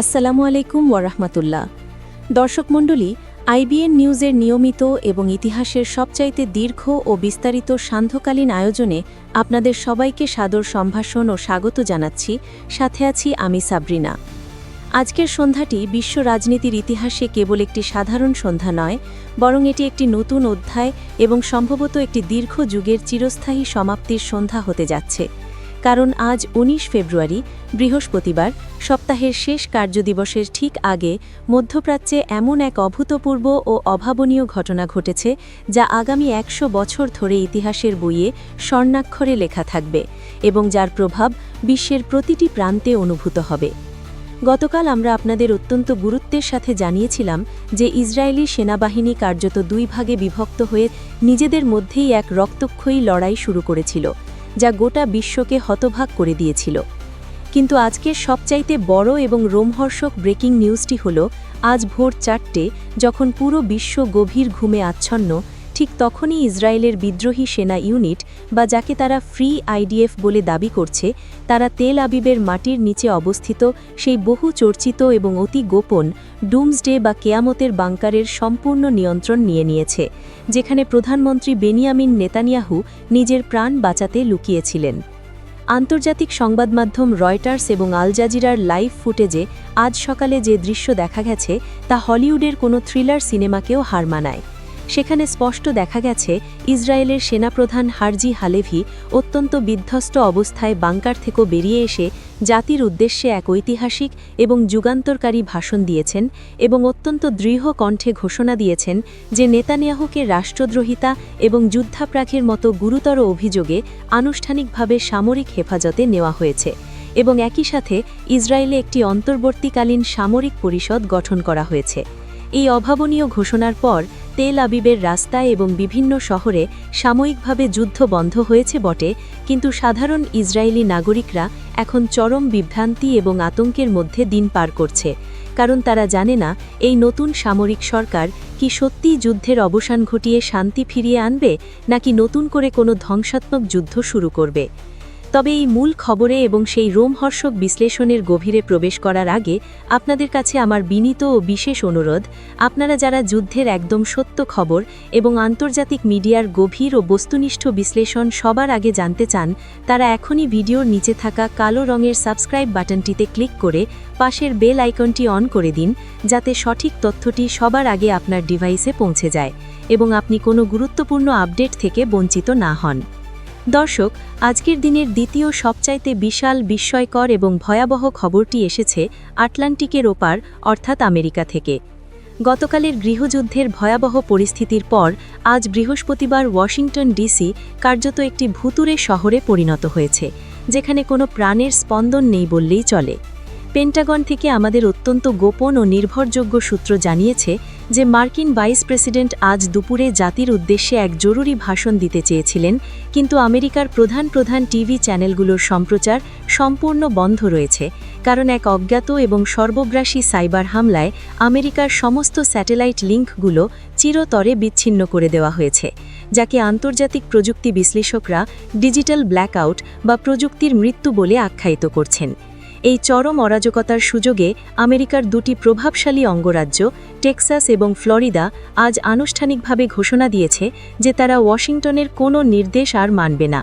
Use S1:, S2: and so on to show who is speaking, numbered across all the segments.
S1: আসসালামু আলাইকুম ওয়ারহমাতুল্লাহ দর্শক মণ্ডলী আইবিএন নিউজের নিয়মিত এবং ইতিহাসের সবচাইতে দীর্ঘ ও বিস্তারিত সান্ধ্যকালীন আয়োজনে আপনাদের সবাইকে সাদর সম্ভাষণ ও স্বাগত জানাচ্ছি সাথে আছি আমি সাবরিনা আজকের সন্ধ্যাটি বিশ্ব রাজনীতির ইতিহাসে কেবল একটি সাধারণ সন্ধ্যা নয় বরং এটি একটি নতুন অধ্যায় এবং সম্ভবত একটি দীর্ঘ যুগের চিরস্থায়ী সমাপ্তির সন্ধ্যা হতে যাচ্ছে কারণ আজ ১৯ ফেব্রুয়ারি বৃহস্পতিবার সপ্তাহের শেষ কার্যদিবসের ঠিক আগে মধ্যপ্রাচ্যে এমন এক অভূতপূর্ব ও অভাবনীয় ঘটনা ঘটেছে যা আগামী একশো বছর ধরে ইতিহাসের বইয়ে স্বর্ণাক্ষরে লেখা থাকবে এবং যার প্রভাব বিশ্বের প্রতিটি প্রান্তে অনুভূত হবে গতকাল আমরা আপনাদের অত্যন্ত গুরুত্বের সাথে জানিয়েছিলাম যে ইসরায়েলি সেনাবাহিনী কার্যত দুই ভাগে বিভক্ত হয়ে নিজেদের মধ্যেই এক রক্তক্ষয়ী লড়াই শুরু করেছিল যা গোটা বিশ্বকে হতভাগ করে দিয়েছিল কিন্তু আজকের সবচাইতে বড় এবং রোমহর্ষক ব্রেকিং নিউজটি হল আজ ভোর চারটে যখন পুরো বিশ্ব গভীর ঘুমে আচ্ছন্ন ঠিক তখনই ইসরায়েলের বিদ্রোহী সেনা ইউনিট বা যাকে তারা ফ্রি আইডিএফ বলে দাবি করছে তারা তেল আবিবের মাটির নিচে অবস্থিত সেই বহু চর্চিত এবং অতি গোপন ডুমসডে বা কেয়ামতের বাংকারের সম্পূর্ণ নিয়ন্ত্রণ নিয়ে নিয়েছে যেখানে প্রধানমন্ত্রী বেনিয়ামিন নেতানিয়াহু নিজের প্রাণ বাঁচাতে লুকিয়েছিলেন আন্তর্জাতিক সংবাদমাধ্যম রয়টার্স এবং আল জাজিরার লাইভ ফুটেজে আজ সকালে যে দৃশ্য দেখা গেছে তা হলিউডের কোনো থ্রিলার সিনেমাকেও হার মানায় সেখানে স্পষ্ট দেখা গেছে ইসরায়েলের সেনাপ্রধান হারজি হালেভি অত্যন্ত বিধ্বস্ত অবস্থায় বাংকার থেকে বেরিয়ে এসে জাতির উদ্দেশ্যে এক ঐতিহাসিক এবং যুগান্তরকারী ভাষণ দিয়েছেন এবং অত্যন্ত দৃঢ় কণ্ঠে ঘোষণা দিয়েছেন যে নেতানিয়াহুকে রাষ্ট্রদ্রোহিতা এবং যুদ্ধাপ্রাখের মতো গুরুতর অভিযোগে আনুষ্ঠানিকভাবে সামরিক হেফাজতে নেওয়া হয়েছে এবং একই সাথে ইসরায়েলে একটি অন্তর্বর্তীকালীন সামরিক পরিষদ গঠন করা হয়েছে এই অভাবনীয় ঘোষণার পর তেল আবিবের রাস্তায় এবং বিভিন্ন শহরে সাময়িকভাবে যুদ্ধ বন্ধ হয়েছে বটে কিন্তু সাধারণ ইসরায়েলি নাগরিকরা এখন চরম বিভ্রান্তি এবং আতঙ্কের মধ্যে দিন পার করছে কারণ তারা জানে না এই নতুন সামরিক সরকার কি সত্যিই যুদ্ধের অবসান ঘটিয়ে শান্তি ফিরিয়ে আনবে নাকি নতুন করে কোনো ধ্বংসাত্মক যুদ্ধ শুরু করবে তবে এই মূল খবরে এবং সেই রোমহর্ষক বিশ্লেষণের গভীরে প্রবেশ করার আগে আপনাদের কাছে আমার বিনীত ও বিশেষ অনুরোধ আপনারা যারা যুদ্ধের একদম সত্য খবর এবং আন্তর্জাতিক মিডিয়ার গভীর ও বস্তুনিষ্ঠ বিশ্লেষণ সবার আগে জানতে চান তারা এখনই ভিডিওর নিচে থাকা কালো রঙের সাবস্ক্রাইব বাটনটিতে ক্লিক করে পাশের বেল আইকনটি অন করে দিন যাতে সঠিক তথ্যটি সবার আগে আপনার ডিভাইসে পৌঁছে যায় এবং আপনি কোনো গুরুত্বপূর্ণ আপডেট থেকে বঞ্চিত না হন দর্শক আজকের দিনের দ্বিতীয় সবচাইতে বিশাল বিস্ময়কর এবং ভয়াবহ খবরটি এসেছে আটলান্টিকের ওপার অর্থাৎ আমেরিকা থেকে গতকালের গৃহযুদ্ধের ভয়াবহ পরিস্থিতির পর আজ বৃহস্পতিবার ওয়াশিংটন ডিসি কার্যত একটি ভুতুরে শহরে পরিণত হয়েছে যেখানে কোনো প্রাণের স্পন্দন নেই বললেই চলে পেন্টাগন থেকে আমাদের অত্যন্ত গোপন ও নির্ভরযোগ্য সূত্র জানিয়েছে যে মার্কিন ভাইস প্রেসিডেন্ট আজ দুপুরে জাতির উদ্দেশ্যে এক জরুরি ভাষণ দিতে চেয়েছিলেন কিন্তু আমেরিকার প্রধান প্রধান টিভি চ্যানেলগুলোর সম্প্রচার সম্পূর্ণ বন্ধ রয়েছে কারণ এক অজ্ঞাত এবং সর্বগ্রাসী সাইবার হামলায় আমেরিকার সমস্ত স্যাটেলাইট লিঙ্কগুলো চিরতরে বিচ্ছিন্ন করে দেওয়া হয়েছে যাকে আন্তর্জাতিক প্রযুক্তি বিশ্লেষকরা ডিজিটাল ব্ল্যাকআউট বা প্রযুক্তির মৃত্যু বলে আখ্যায়িত করছেন এই চরম অরাজকতার সুযোগে আমেরিকার দুটি প্রভাবশালী অঙ্গরাজ্য টেক্সাস এবং ফ্লোরিডা আজ আনুষ্ঠানিকভাবে ঘোষণা দিয়েছে যে তারা ওয়াশিংটনের কোনো নির্দেশ আর মানবে না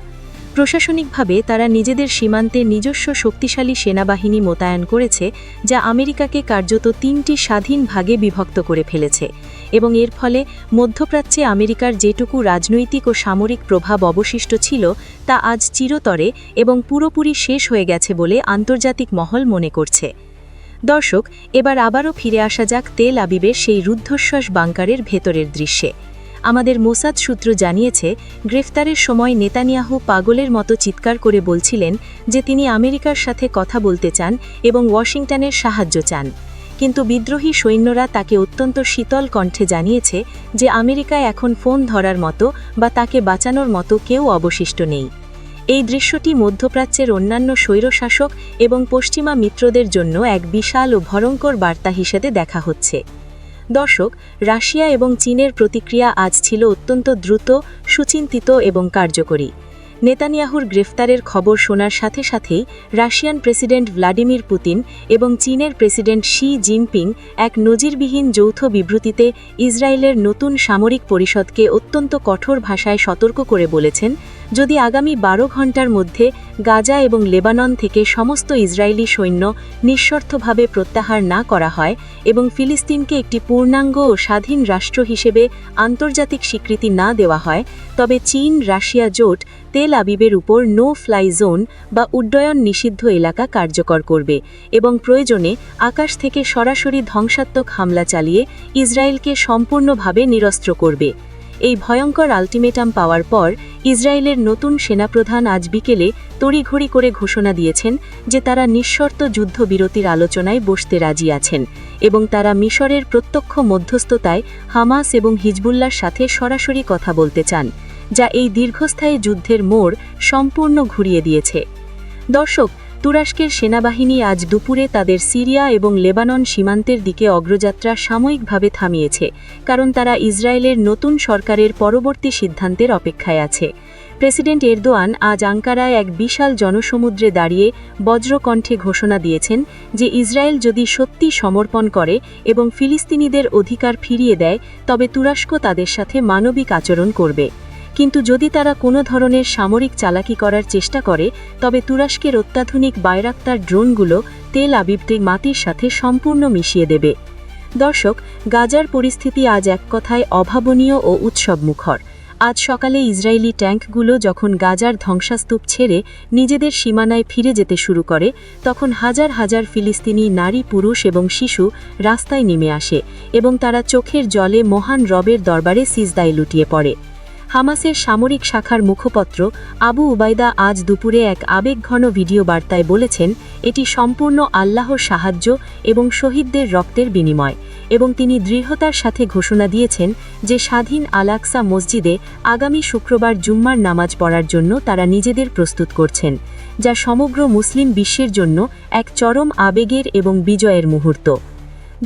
S1: প্রশাসনিকভাবে তারা নিজেদের সীমান্তে নিজস্ব শক্তিশালী সেনাবাহিনী মোতায়েন করেছে যা আমেরিকাকে কার্যত তিনটি স্বাধীন ভাগে বিভক্ত করে ফেলেছে এবং এর ফলে মধ্যপ্রাচ্যে আমেরিকার যেটুকু রাজনৈতিক ও সামরিক প্রভাব অবশিষ্ট ছিল তা আজ চিরতরে এবং পুরোপুরি শেষ হয়ে গেছে বলে আন্তর্জাতিক মহল মনে করছে দর্শক এবার আবারও ফিরে আসা যাক তেল আবিবের সেই রুদ্ধশ্বাস বাংকারের ভেতরের দৃশ্যে আমাদের মোসাদ সূত্র জানিয়েছে গ্রেফতারের সময় নেতানিয়াহু পাগলের মতো চিৎকার করে বলছিলেন যে তিনি আমেরিকার সাথে কথা বলতে চান এবং ওয়াশিংটনের সাহায্য চান কিন্তু বিদ্রোহী সৈন্যরা তাকে অত্যন্ত শীতল কণ্ঠে জানিয়েছে যে আমেরিকায় এখন ফোন ধরার মতো বা তাকে বাঁচানোর মতো কেউ অবশিষ্ট নেই এই দৃশ্যটি মধ্যপ্রাচ্যের অন্যান্য স্বৈরশাসক এবং পশ্চিমা মিত্রদের জন্য এক বিশাল ও ভয়ঙ্কর বার্তা হিসেবে দেখা হচ্ছে দর্শক রাশিয়া এবং চীনের প্রতিক্রিয়া আজ ছিল অত্যন্ত দ্রুত সুচিন্তিত এবং কার্যকরী নেতানিয়াহুর গ্রেফতারের খবর শোনার সাথে সাথেই রাশিয়ান প্রেসিডেন্ট ভ্লাডিমির পুতিন এবং চীনের প্রেসিডেন্ট শি জিনপিং এক নজিরবিহীন যৌথ বিবৃতিতে ইসরায়েলের নতুন সামরিক পরিষদকে অত্যন্ত কঠোর ভাষায় সতর্ক করে বলেছেন যদি আগামী বারো ঘন্টার মধ্যে গাজা এবং লেবানন থেকে সমস্ত ইসরায়েলি সৈন্য নিঃস্বর্থভাবে প্রত্যাহার না করা হয় এবং ফিলিস্তিনকে একটি পূর্ণাঙ্গ ও স্বাধীন রাষ্ট্র হিসেবে আন্তর্জাতিক স্বীকৃতি না দেওয়া হয় তবে চীন রাশিয়া জোট তেল আবিবের উপর নো ফ্লাই জোন বা উড্ডয়ন নিষিদ্ধ এলাকা কার্যকর করবে এবং প্রয়োজনে আকাশ থেকে সরাসরি ধ্বংসাত্মক হামলা চালিয়ে ইসরায়েলকে সম্পূর্ণভাবে নিরস্ত্র করবে এই ভয়ঙ্কর আলটিমেটাম পাওয়ার পর ইসরায়েলের নতুন সেনাপ্রধান আজ বিকেলে তড়িঘড়ি করে ঘোষণা দিয়েছেন যে তারা নিঃশর্ত যুদ্ধবিরতির আলোচনায় বসতে রাজি আছেন এবং তারা মিশরের প্রত্যক্ষ মধ্যস্থতায় হামাস এবং হিজবুল্লার সাথে সরাসরি কথা বলতে চান যা এই দীর্ঘস্থায়ী যুদ্ধের মোড় সম্পূর্ণ ঘুরিয়ে দিয়েছে দর্শক তুরস্কের সেনাবাহিনী আজ দুপুরে তাদের সিরিয়া এবং লেবানন সীমান্তের দিকে অগ্রযাত্রা সাময়িকভাবে থামিয়েছে কারণ তারা ইসরায়েলের নতুন সরকারের পরবর্তী সিদ্ধান্তের অপেক্ষায় আছে প্রেসিডেন্ট এরদোয়ান আজ আঙ্কারায় এক বিশাল জনসমুদ্রে দাঁড়িয়ে বজ্রকণ্ঠে ঘোষণা দিয়েছেন যে ইসরায়েল যদি সত্যি সমর্পণ করে এবং ফিলিস্তিনিদের অধিকার ফিরিয়ে দেয় তবে তুরস্ক তাদের সাথে মানবিক আচরণ করবে কিন্তু যদি তারা কোনো ধরনের সামরিক চালাকি করার চেষ্টা করে তবে তুরস্কের অত্যাধুনিক বায়রাক্তার ড্রোনগুলো তেল আবিবদের মাটির সাথে সম্পূর্ণ মিশিয়ে দেবে দর্শক গাজার পরিস্থিতি আজ এক কথায় অভাবনীয় ও উৎসবমুখর আজ সকালে ইসরায়েলি ট্যাঙ্কগুলো যখন গাজার ধ্বংসাস্তূপ ছেড়ে নিজেদের সীমানায় ফিরে যেতে শুরু করে তখন হাজার হাজার ফিলিস্তিনি নারী পুরুষ এবং শিশু রাস্তায় নেমে আসে এবং তারা চোখের জলে মহান রবের দরবারে সিজদায় লুটিয়ে পড়ে হামাসের সামরিক শাখার মুখপত্র আবু উবায়দা আজ দুপুরে এক আবেগঘন ভিডিও বার্তায় বলেছেন এটি সম্পূর্ণ আল্লাহর সাহায্য এবং শহীদদের রক্তের বিনিময় এবং তিনি দৃঢ়তার সাথে ঘোষণা দিয়েছেন যে স্বাধীন আলাক্সা মসজিদে আগামী শুক্রবার জুম্মার নামাজ পড়ার জন্য তারা নিজেদের প্রস্তুত করছেন যা সমগ্র মুসলিম বিশ্বের জন্য এক চরম আবেগের এবং বিজয়ের মুহূর্ত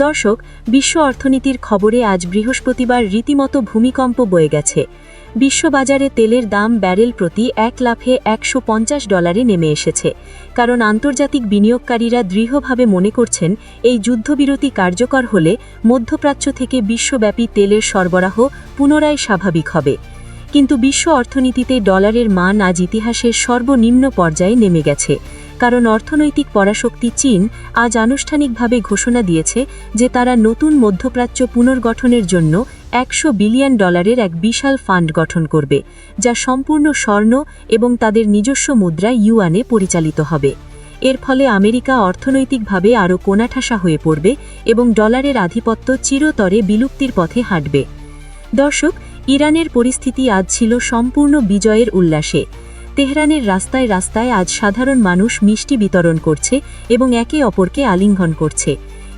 S1: দর্শক বিশ্ব অর্থনীতির খবরে আজ বৃহস্পতিবার রীতিমতো ভূমিকম্প বয়ে গেছে বিশ্ববাজারে তেলের দাম ব্যারেল প্রতি এক লাফে একশো ডলারে নেমে এসেছে কারণ আন্তর্জাতিক বিনিয়োগকারীরা দৃঢ়ভাবে মনে করছেন এই যুদ্ধবিরতি কার্যকর হলে মধ্যপ্রাচ্য থেকে বিশ্বব্যাপী তেলের সরবরাহ পুনরায় স্বাভাবিক হবে কিন্তু বিশ্ব অর্থনীতিতে ডলারের মান আজ ইতিহাসের সর্বনিম্ন পর্যায়ে নেমে গেছে কারণ অর্থনৈতিক পরাশক্তি চীন আজ আনুষ্ঠানিকভাবে ঘোষণা দিয়েছে যে তারা নতুন মধ্যপ্রাচ্য পুনর্গঠনের জন্য একশো বিলিয়ন ডলারের এক বিশাল ফান্ড গঠন করবে যা সম্পূর্ণ স্বর্ণ এবং তাদের নিজস্ব মুদ্রা ইউয়ানে পরিচালিত হবে এর ফলে আমেরিকা অর্থনৈতিকভাবে আরও কোনাঠাসা হয়ে পড়বে এবং ডলারের আধিপত্য চিরতরে বিলুপ্তির পথে হাঁটবে দর্শক ইরানের পরিস্থিতি আজ ছিল সম্পূর্ণ বিজয়ের উল্লাসে তেহরানের রাস্তায় রাস্তায় আজ সাধারণ মানুষ মিষ্টি বিতরণ করছে এবং একে অপরকে আলিঙ্গন করছে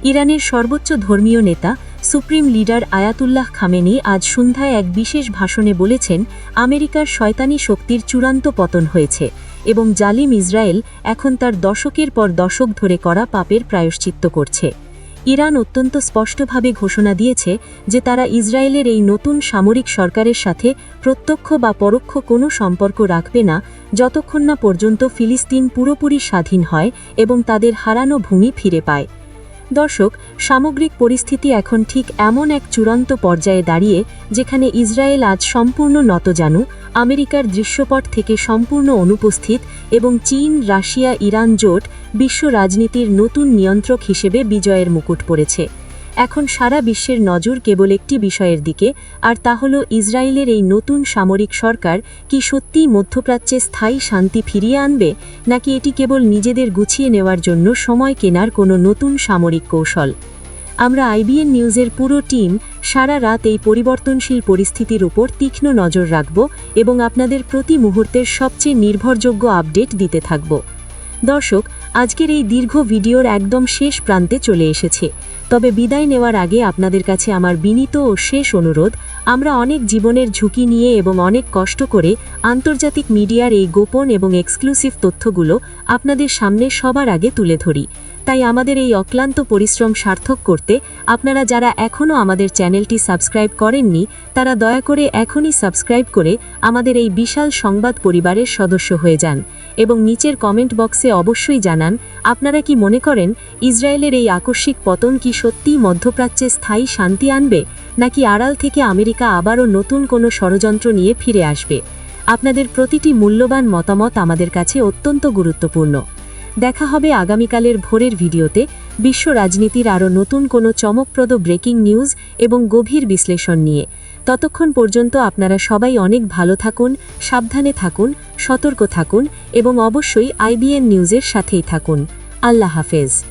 S1: ইরানের সর্বোচ্চ ধর্মীয় নেতা সুপ্রিম লিডার আয়াতুল্লাহ খামেনি আজ সন্ধ্যায় এক বিশেষ ভাষণে বলেছেন আমেরিকার শয়তানি শক্তির চূড়ান্ত পতন হয়েছে এবং জালিম ইসরায়েল এখন তার দশকের পর দশক ধরে করা পাপের প্রায়শ্চিত্ত করছে ইরান অত্যন্ত স্পষ্টভাবে ঘোষণা দিয়েছে যে তারা ইসরায়েলের এই নতুন সামরিক সরকারের সাথে প্রত্যক্ষ বা পরোক্ষ কোনো সম্পর্ক রাখবে না যতক্ষণ না পর্যন্ত ফিলিস্তিন পুরোপুরি স্বাধীন হয় এবং তাদের হারানো ভূমি ফিরে পায় দর্শক সামগ্রিক পরিস্থিতি এখন ঠিক এমন এক চূড়ান্ত পর্যায়ে দাঁড়িয়ে যেখানে ইসরায়েল আজ সম্পূর্ণ নত জানু আমেরিকার দৃশ্যপট থেকে সম্পূর্ণ অনুপস্থিত এবং চীন রাশিয়া ইরান জোট বিশ্ব রাজনীতির নতুন নিয়ন্ত্রক হিসেবে বিজয়ের মুকুট পড়েছে এখন সারা বিশ্বের নজর কেবল একটি বিষয়ের দিকে আর তা হল ইসরায়েলের এই নতুন সামরিক সরকার কি সত্যিই মধ্যপ্রাচ্যে স্থায়ী শান্তি ফিরিয়ে আনবে নাকি এটি কেবল নিজেদের গুছিয়ে নেওয়ার জন্য সময় কেনার কোনো নতুন সামরিক কৌশল আমরা আইবিএন নিউজের পুরো টিম সারা রাত এই পরিবর্তনশীল পরিস্থিতির উপর তীক্ষ্ণ নজর রাখব এবং আপনাদের প্রতি মুহূর্তের সবচেয়ে নির্ভরযোগ্য আপডেট দিতে থাকব দর্শক আজকের এই দীর্ঘ ভিডিওর একদম শেষ প্রান্তে চলে এসেছে তবে বিদায় নেওয়ার আগে আপনাদের কাছে আমার বিনীত ও শেষ অনুরোধ আমরা অনেক জীবনের ঝুঁকি নিয়ে এবং অনেক কষ্ট করে আন্তর্জাতিক মিডিয়ার এই গোপন এবং এক্সক্লুসিভ তথ্যগুলো আপনাদের সামনে সবার আগে তুলে ধরি তাই আমাদের এই অক্লান্ত পরিশ্রম সার্থক করতে আপনারা যারা এখনও আমাদের চ্যানেলটি সাবস্ক্রাইব করেননি তারা দয়া করে এখনই সাবস্ক্রাইব করে আমাদের এই বিশাল সংবাদ পরিবারের সদস্য হয়ে যান এবং নিচের কমেন্ট বক্সে অবশ্যই জানান আপনারা কি মনে করেন ইসরায়েলের এই আকস্মিক পতন কি সত্যিই মধ্যপ্রাচ্যে স্থায়ী শান্তি আনবে নাকি আড়াল থেকে আমেরিকা আবারও নতুন কোনো ষড়যন্ত্র নিয়ে ফিরে আসবে আপনাদের প্রতিটি মূল্যবান মতামত আমাদের কাছে অত্যন্ত গুরুত্বপূর্ণ দেখা হবে আগামীকালের ভোরের ভিডিওতে বিশ্ব রাজনীতির আরও নতুন কোনো চমকপ্রদ ব্রেকিং নিউজ এবং গভীর বিশ্লেষণ নিয়ে ততক্ষণ পর্যন্ত আপনারা সবাই অনেক ভালো থাকুন সাবধানে থাকুন সতর্ক থাকুন এবং অবশ্যই আইবিএন নিউজের সাথেই থাকুন আল্লাহ হাফেজ